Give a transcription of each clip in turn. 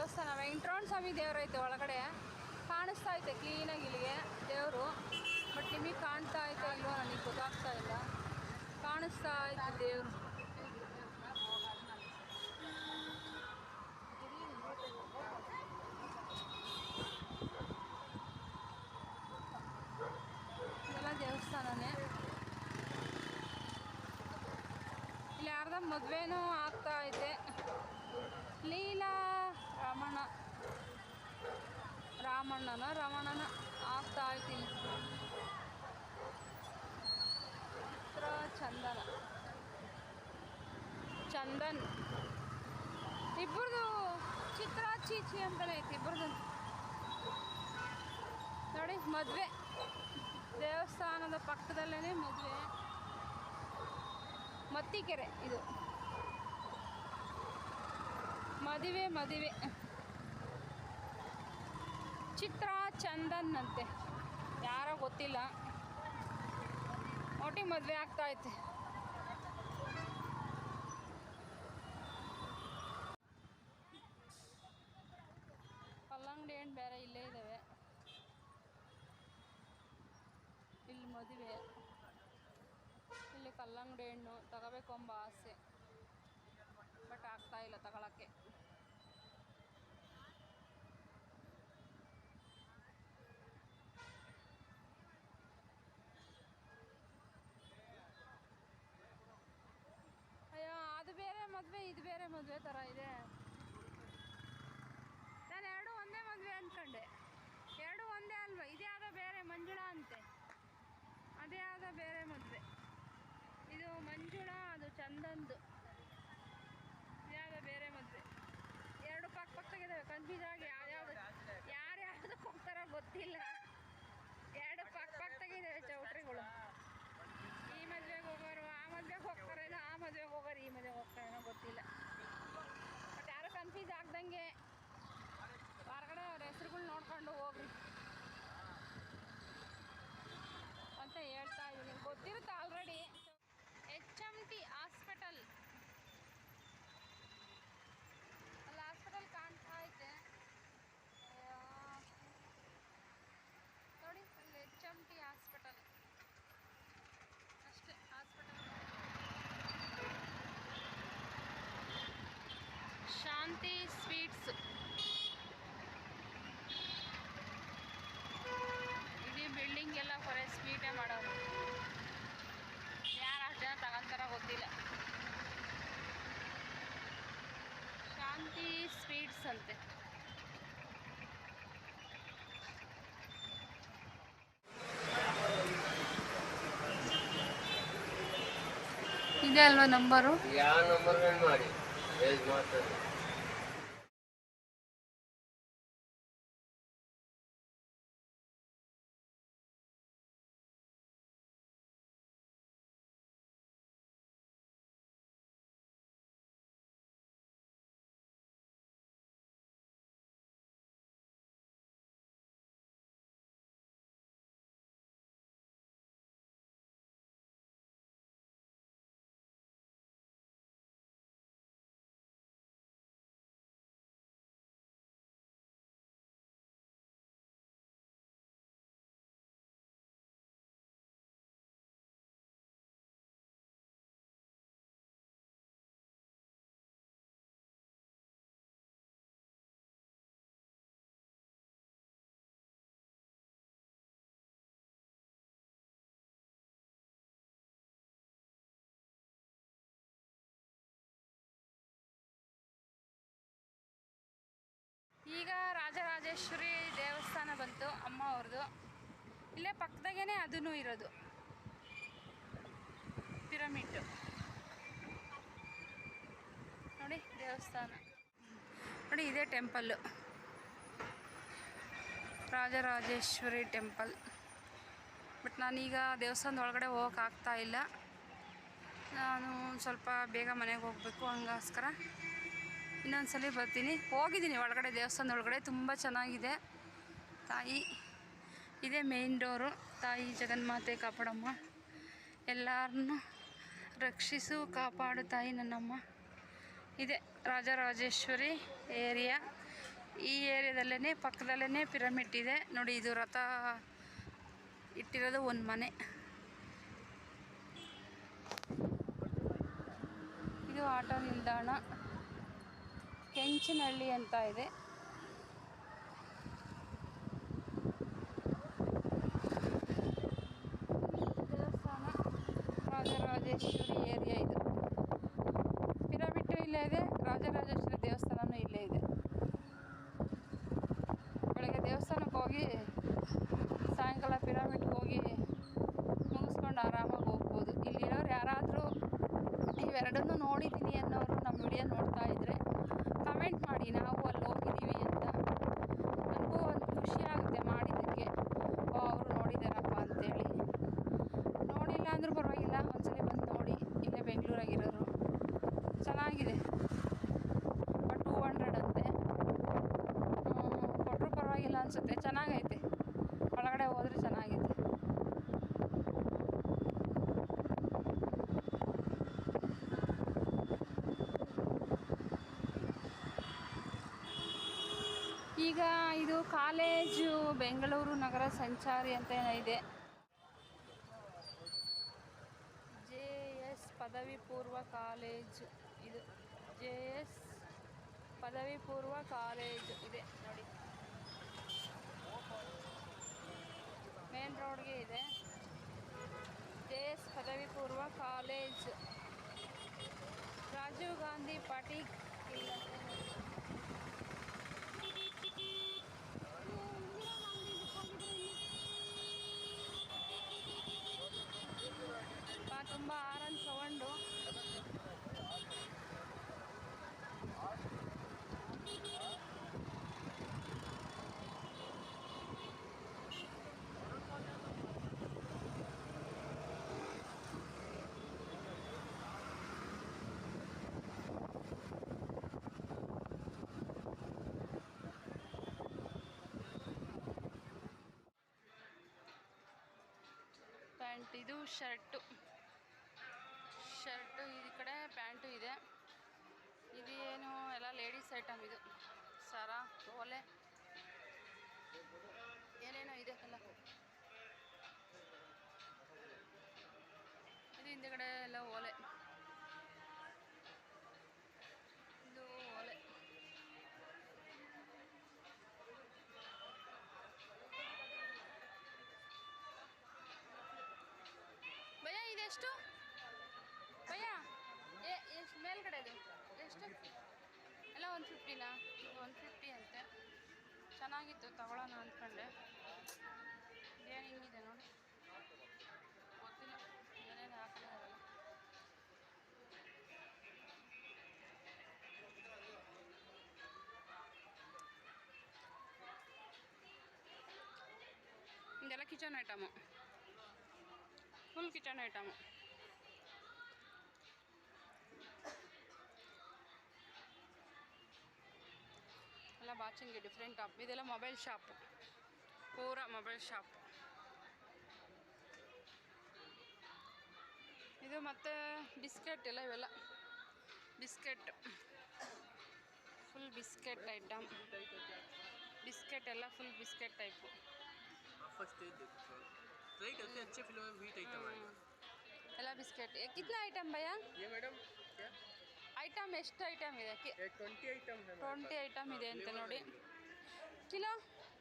ದೇವಸ್ಥಾನ, ವೆಂಕಟರಮಣ ಸ್ವಾಮಿ ದೇವರೈತೆ ಒಳಗಡೆ. ಕಾಣಿಸ್ತಾ ಐತೆ ಕ್ಲೀನಾಗಿ ಇಲ್ಲಿಗೆ ದೇವರು. ಬಟ್ ನಿಮಗೆ ಕಾಣ್ತಾ ಐತೆ ಇಲ್ವೋ ನನಗೆ ಗೊತ್ತಾಗ್ತಾ ಇಲ್ಲ. ಕಾಣಿಸ್ತಾ ಐತೆ ದೇವರು. ದೇವಸ್ಥಾನನೇ. ಇಲ್ಲಿ ಯಾರ್ದ ಮದುವೆನೂ ಆಗ್ತಾ ಐತೆ. ಲೀಲಾ ರಾಮಣ್ಣನ ರಮಣನ ಆಗ್ತಾ ಇಲ್ಲಿ. ಚಿತ್ರ ಚಂದನ. ಚಂದನ್. ಇಬ್ಬರದು ಚಿತ್ರ ಚೀಚಿ ಅಂತಲೇ ಐತಿ ಇಬ್ಬರದು ನೋಡಿ, ಮದುವೆ. ದೇವಸ್ಥಾನದ ಪಕ್ಕದಲ್ಲೇ ಮದುವೆ. ಮತ್ತಿಕೆರೆ ಇದು. ಮದುವೆ ಮದುವೆ. ಚಿತ್ರ ಚಂದನ್ ಅಂತೆ ಯಾರೋ ಗೊತ್ತಿಲ್ಲ. ಒಟ್ಟಿಗೆ ಮದುವೆ ಆಗ್ತಾ ಐತೆ. ಕಲ್ಲಂಗಡಿ ಹಣ್ಣು ಬೇರೆ ಇಲ್ಲೇ ಇದ್ದಾವೆ ಇಲ್ಲಿ ಮದುವೆ. ಇಲ್ಲಿ ಕಲ್ಲಂಗಡಿ ಹಣ್ಣು ತಗೋಬೇಕು ಎಂಬ ಆಸೆ. ಬಟ್ ಆಗ್ತಾ ಇಲ್ಲ ತಗೊಳಕ್ಕೆ ಅಯ್ಯೋ ಅದು ಬೇರೆ ಮದುವೆ ಇದು ಬೇರೆ ಮದುವೆ ಥರ ಇದೆ. ನಾನು ಎರಡು ಒಂದೇ ಮದುವೆ ಅಂದ್ಕೊಂಡೆ ಎರಡು ಒಂದೇ ಅಲ್ವಾ? ಇದೇ ಆದ ಬೇರೆ, ಮಂಜುಳಾ ಅಂತೆ. ಅದೇ ಆದ ಬೇರೆ ಮದುವೆ. ಇದು ಮಂಜುಳಾ, ಅದು ಚಂದಂದು. ಇದ್ಯಾವುದೋ ಬೇರೆ ಮದುವೆ. ಎರಡು ಪಕ್ಕ ಪಕ್ಕದಾಗಿದ್ದಾವೆ ಕನ್ಫ್ಯೂಸ್ ಆಗಿ ಯಾವ್ಯಾವ್ದು ಯಾರ್ಯಾವ್ದಕ್ಕೆ ಹೋಗ್ತಾರೋ ಗೊತ್ತಿಲ್ಲ. ಎರಡು ಪಕ್ಕ ಪಕ್ಕದಾಗಿದ್ದಾವೆ ಚೌಟ್ರಿಗಳು. ಈ ಮದುವೆಗೆ ಹೋಗೋರು ಆ ಮದುವೆಗೆ ಹೋಗ್ತಾರೇನೋ ಆ ಮದುವೆಗೆ ಹೋಗೋರು ಈ ಮದುವೆಗೆ ಹೋಗ್ತಾರೇನೋ ಗೊತ್ತಿಲ್ಲ. ಕನ್ಫ್ಯೂಸ್ ಆಗ್ದಂಗೆ ಅಂತೆ. ಇದೆ ಅಲ್ವಾ ನಂಬರು ಯಾವ ನಂಬರ್ ಮಾಡಿ. ರಾಜರಾಜೇಶ್ವರಿ ದೇವಸ್ಥಾನ ಬಂತು, ಅಮ್ಮ ಅವ್ರದ್ದು ಇಲ್ಲೇ ಪಕ್ಕದಾಗೇನೆ ಅದೂ ಇರೋದು. ಪಿರಮಿಡ್ ನೋಡಿ ದೇವಸ್ಥಾನ. ನೋಡಿ ಇದೇ ಟೆಂಪಲ್ಲು ರಾಜರಾಜೇಶ್ವರಿ ಟೆಂಪಲ್ ಬಟ್ ನಾನೀಗ ದೇವಸ್ಥಾನದ ಒಳಗಡೆ ಹೋಗಕ್ಕೆ ಆಗ್ತಾ ಇಲ್ಲ. ನಾನು ಸ್ವಲ್ಪ ಬೇಗ ಮನೆಗೆ ಹೋಗಬೇಕು ಹಂಗೋಸ್ಕರ. ಇನ್ನೊಂದ್ಸಲಿ ಬರ್ತೀನಿ. ಹೋಗಿದ್ದೀನಿ ಒಳಗಡೆ ದೇವಸ್ಥಾನದ ಒಳಗಡೆ ತುಂಬ ಚೆನ್ನಾಗಿದೆ. ತಾಯಿ, ಇದೇ ಮೇನ್ ಡೋರು ತಾಯಿ ಜಗನ್ಮಾತೆ ಕಾಪಾಡಮ್ಮ. ಎಲ್ಲರನ್ನು ರಕ್ಷಿಸು, ಕಾಪಾಡು ತಾಯಿ ನನ್ನಮ್ಮ. ಇದೆ ರಾಜರಾಜೇಶ್ವರಿ ಏರಿಯಾ ಈ ಏರಿಯಾದಲ್ಲೇ ಪಕ್ಕದಲ್ಲೇ ಪಿರಮಿಡ್ ಇದೆ. ನೋಡಿ, ಇದು ರಥ ಇಟ್ಟಿರೋದು ಒಂದು ಮನೆ. ಇದು ಆಟೋ ನಿಲ್ದಾಣ. ಕೆಂಚನಹಳ್ಳಿ ಅಂತ ಇದೆ ದೇವಸ್ಥಾನ ರಾಜರಾಜೇಶ್ವರಿ ಏರಿಯಾ ಇದು ಪಿರಮಿಡ್ ಇಲ್ಲೇ ಇದೆ ರಾಜರಾಜೇಶ್ವರಿ ದೇವಸ್ಥಾನನೂ ಇಲ್ಲೇ ಇದೆ ಬೆಳಗ್ಗೆ ದೇವಸ್ಥಾನಕ್ಕೆ ಹೋಗಿ ಸಾಯಂಕಾಲ ಪಿರಮಿಡ್ಗೆ ಹೋಗಿ ಮುಗಿಸ್ಕೊಂಡು ಆರಾಮಾಗಿ ಹೋಗ್ಬೋದು ಇಲ್ಲಿರೋರು ಯಾರಾದರೂ ಇವೆರಡನ್ನೂ ನೋಡಿದ್ದೀನಿ ಅನ್ನೋರು ನಮ್ಮ ವಿಡಿಯೋ ನೋಡ್ತಾ ಇದ್ದರೆ ಕಮೆಂಟ್ ಮಾಡಿ ನಾವು ಅಲ್ಲಿ ಹೋಗಿದ್ದೀವಿ ಅಂತ ನನಗೂ ಒಂದು ಖುಷಿ ಆಗುತ್ತೆ ಮಾಡಿದ್ದಕ್ಕೆ ಓ ಅವರು ನೋಡಿದಾರಪ್ಪ ಅಂತೇಳಿ ನೋಡಿಲ್ಲ ಅಂದ್ರೂ ಪರವಾಗಿಲ್ಲ ಒಂದ್ಸಲಿ ಬಂದು ನೋಡಿ ಇಲ್ಲೇ ಬೆಂಗಳೂರಾಗಿರೋರು ಚೆನ್ನಾಗಿದೆ ಬಟ್ ಟೂ ಹಂಡ್ರೆಡ್ ಅಂತೆ ಕೊಟ್ಟರು ಪರವಾಗಿಲ್ಲ ಅನಿಸುತ್ತೆ ಚೆನ್ನಾಗೈತೆ ಒಳಗಡೆ ಹೋದರೆ ಚೆನ್ನಾಗೈತೆ ಈಗ ಇದು ಕಾಲೇಜು ಬೆಂಗಳೂರು ನಗರ ಸಂಚಾರಿ ಅಂತ ಇದೆ. ಜೆ ಎಸ್ ಪದವಿ ಪೂರ್ವ ಕಾಲೇಜು ಇದು ಜೆ ಎಸ್ ಪದವಿ ಪೂರ್ವ ಕಾಲೇಜು ಇದೆ ನೋಡಿ. ಮೇನ್ ರೋಡ್ಗೆ ಇದೆ. ಜೆ ಎಸ್ ಪದವಿ ಪೂರ್ವ ಕಾಲೇಜು. ರಾಜೀವ್ ಗಾಂಧಿ ಪಾಟೀಲ್ ತುಂಬ ಆರನ್ ಸೌಂಡು ಪ್ಯಾಂಟ್ ಇದು ಶರ್ಟು. ಶರ್ಟು ಈ ಕಡೆ ಪ್ಯಾಂಟು ಇದೆ. ಇದು ಏನು ಎಲ್ಲ ಲೇಡೀಸ್ ಐಟಮ್ ಇದು. ಸರ, ಓಲೆ. ಏನೇನೋ ಇದೆ ಎಲ್ಲ. ಇದು ಹಿಂದೆಗಡೆ ಎಲ್ಲ ಓಲೆ. ಇದೆಷ್ಟು ಭಯ ಎಷ್ಟು ಮೇಲ್ಗಡೆದು ಎಷ್ಟು? ಎಲ್ಲ ಒನ್ ಫಿಫ್ಟಿನಾ ಒನ್ ಫಿಫ್ಟಿ ಅಂತೆ. ಚೆನ್ನಾಗಿತ್ತು ತಗೊಳ್ಳೋಣ ಅಂದ್ಕೊಂಡೆ ಏನು ಹಿಂಗಿದೆ ನೋಡಿ. ಗೊತ್ತಿಲ್ಲ, ಏನೇನು ಹಾಕಿದಾರಲ್ಲ ಇದೆಲ್ಲ kitchen item. Full kitchen item ಎಲ್ಲ ವಾಚಿಂಗ್ ಡಿಫ್ರೆಂಟ್ ಟಾಪ್ ಇದೆಲ್ಲ ಮೊಬೈಲ್ ಶಾಪ್ ಪೂರ ಮೊಬೈಲ್ ಶಾಪ್ ಇದು ಮತ್ತು ಬಿಸ್ಕೆಟ್ ಎಲ್ಲ ಇವೆಲ್ಲ. Biscuit full biscuit item biscuit ಎಲ್ಲ full biscuit type first try करते हैं अच्छे फिल्म में वीट आइटम आएगा ಎಲ್ಲ ಬಿಸ್ಕೆಟ್ ಏ ಕಿತ್ನಾ ಐಟಮ್ ಭಯ್ಯ ये मैडम क्या ಐಟಮ್ ಎಷ್ಟು ಐಟಮ್ ಇದೆ ये ट्वेंटी आइटम है ಟ್ವೆಂಟಿ ಐಟಮ್ ಇದೆ ಅಂತ ನೋಡಿ ಕಿಲೋ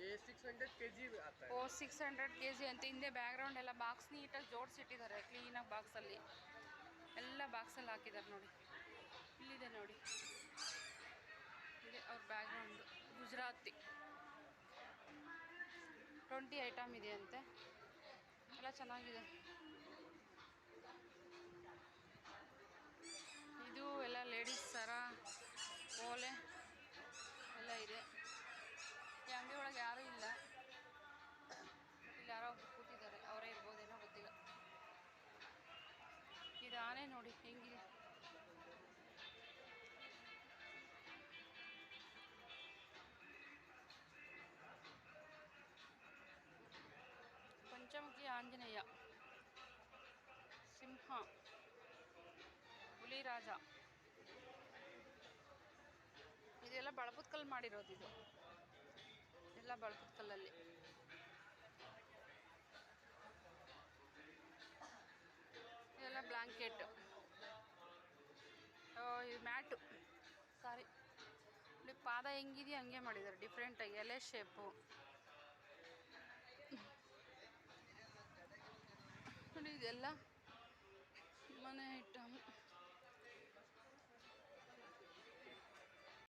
ये सिक्स हंड्रेड के जी आता ಓ ಸಿಕ್ಸ್ ಹಂಡ್ರೆಡ್ ಕೆ ಜಿ ಅಂತ ಹಿಂದೆ ಬ್ಯಾಕ್ಗ್ರೌಂಡ್ ಎಲ್ಲ ಬಾಕ್ಸ್ ನೀಟಾಗಿ ಜೋಡಿಸಿಟ್ಟಿದ್ದಾರೆ ಕ್ಲೀನಾಗಿ ಬಾಕ್ಸಲ್ಲಿ ಎಲ್ಲ ಬಾಕ್ಸಲ್ಲಿ ಹಾಕಿದ್ದಾರೆ ನೋಡಿ ಇಲ್ಲಿದೆ ನೋಡಿ ಇದೆ ಅವ್ರ ಬ್ಯಾಕ್ಗ್ರೌಂಡು ಗುಜರಾತಿ ಟ್ವೆಂಟಿ ಐಟಮ್ ಇದೆ ಅಂತೆ ಎಲ್ಲ ಚೆನ್ನಾಗಿದೆ. ಇದು ಎಲ್ಲ ಲೇಡೀಸ್ ಸರ ಓಲೆ ಎಲ್ಲ ಇದೆ. ಈ ಅಂಗಡಿ ಒಳಗೆ ಯಾರೂ ಇಲ್ಲ. ಇಲ್ಲಿ ಯಾರೋ ಕೂತಿದ್ದಾರೆ. ಅವರೇ ಇರ್ಬೋದೇನೋ ಗೊತ್ತಿಲ್ಲ. ಇದು ಆನೆ ನೋಡಿ, ಹೆಂಗಿದೆ? ಆಂಜನೇಯ, ಸಿಂಹ, ಹುಲಿರಾಜ. ಇದೆಲ್ಲ ಬಳಪುತ್ಕಲ್ ಮಾಡಿರೋದು ಇದು. ಎಲ್ಲ ಬಳಪುತ್ಕಲ್ಲಲ್ಲಿ ಕಲ್ಲಲ್ಲಿ ಇದೆಲ್ಲ ಬ್ಲಾಂಕೆಟ್. ಇದು ಮ್ಯಾಟು. ಸಾರಿ. ಇಲ್ಲಿ ಪಾದ ಹೆಂಗಿದೆಯೋ ಹಂಗೆ ಮಾಡಿದ್ದಾರೆ. ಡಿಫ್ರೆಂಟಾಗಿ ಎಲೆ ಶೇಪು. ನೋಡಿ ಇದೆಲ್ಲ ಮನೆ ಐಟಮ್